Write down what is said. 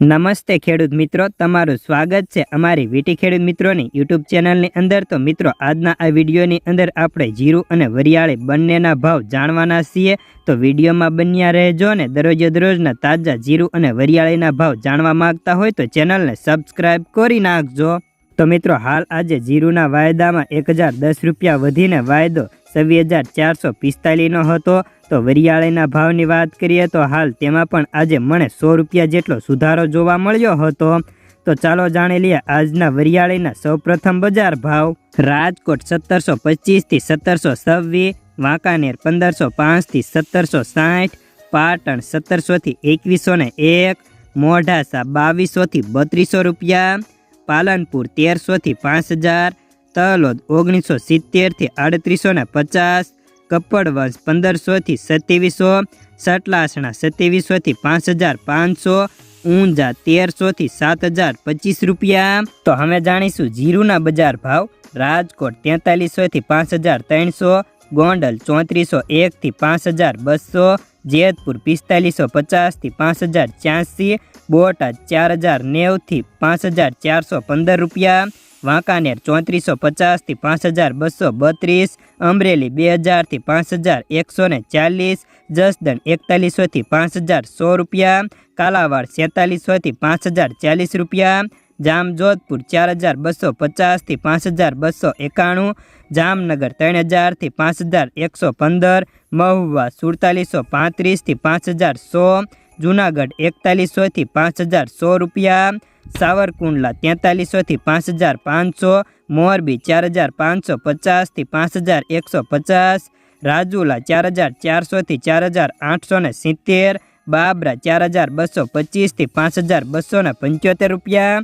નમસ્તે ખેડૂત મિત્રો, તમારું સ્વાગત છે અમારી વીટી ખેડૂત મિત્રોની યુટ્યુબ ચેનલની અંદર. તો મિત્રો, આજના આ વિડીયોની અંદર આપણે જીરું અને વરિયાળી બંનેના ભાવ જાણવાના છીએ. તો વિડીયોમાં બન્યા રહેજો ને દરરોજે દરરોજના તાજા જીરું અને વરિયાળીના ભાવ જાણવા માંગતા હોય તો ચેનલને સબસ્ક્રાઈબ કરી નાખજો. તો મિત્રો, હાલ આજે જીરુના વાયદામાં એક રૂપિયા વધીને વાયદો છવ્વીસ હજાર ચારસો પિસ્તાલીસનો હતો. તો વરિયાળીના ભાવની વાત કરીએ તો હાલ તેમાં પણ આજે મને સો રૂપિયા જેટલો સુધારો જોવા મળ્યો હતો. તો ચાલો જાણી લઈએ આજના વરિયાળીના સૌપ્રથમ બજાર ભાવ. રાજકોટ સત્તરસો પચીસથી સત્તરસો છવ્વીસ, વાંકાનેર પંદરસો પાંચથી સત્તરસો સાઠ, પાટણ સત્તરસોથી એકવીસો ને એક, મોઢાસા બાવીસોથી બત્રીસો રૂપિયા, પાલનપુર તેરસોથી પાંચ હજાર તલોદ ઓગણીસો સિત્તેરથી આડત્રીસો ને પચાસ વંશ પંદરસોથી સત્યાવીસો, સટલાસણા સત્યાવીસોથી પાંચ હજાર પાંચસો, ઊંઝા તેરસોથી સાત હજાર પચીસ રૂપિયા. તો હવે જાણીશું જીરુના બજાર ભાવ. રાજકોટ તેતાલીસોથી પાંચ હજાર ત્રણસો, ગોંડલ ચોત્રીસો એકથી પાંચ હજાર બસો, જેતપુર પિસ્તાલીસો પચાસથી પાંચ હજાર છ્યાસી, બોટાદ ચાર હજાર નેવથી પાંચ હજાર ચારસો પંદર રૂપિયા. વાંકાનેર ચોત્રીસો પચાસથી પાંચ હજાર બસો બત્રીસ, અમરેલી બે હજારથી પાંચ હજાર એકસો ને ચાલીસ, જસદણ એકતાલીસોથી પાંચ હજાર સો રૂપિયા, કાલાવાડ સેતાલીસોથી પાંચ હજાર ચાલીસ રૂપિયા, જામજોધપુર ચાર હજાર બસો પચાસથી પાંચ હજાર બસો એકાણું, જામનગર ત્રણ હજારથી પાંચ હજાર એકસો પંદર, મહુવા સુડતાલીસો પાંત્રીસથી પાંચ હજાર સો જુનાગઢ એકતાલીસોથી પાંચ હજાર સો રૂપિયા, સાવરકુંડલા તેતાલીસોથી પાંચ હજાર પાંચસો મોરબી ચાર હજાર પાંચસો પચાસથી પાંચ હજાર એકસો પચાસ રાજુલા ચાર હજાર ચારસોથી ચાર હજાર આઠસો ને સિત્તેર, બાબરા ચાર હજાર બસો પચીસથી પાંચ હજાર બસો ને પંચોતેર રૂપિયા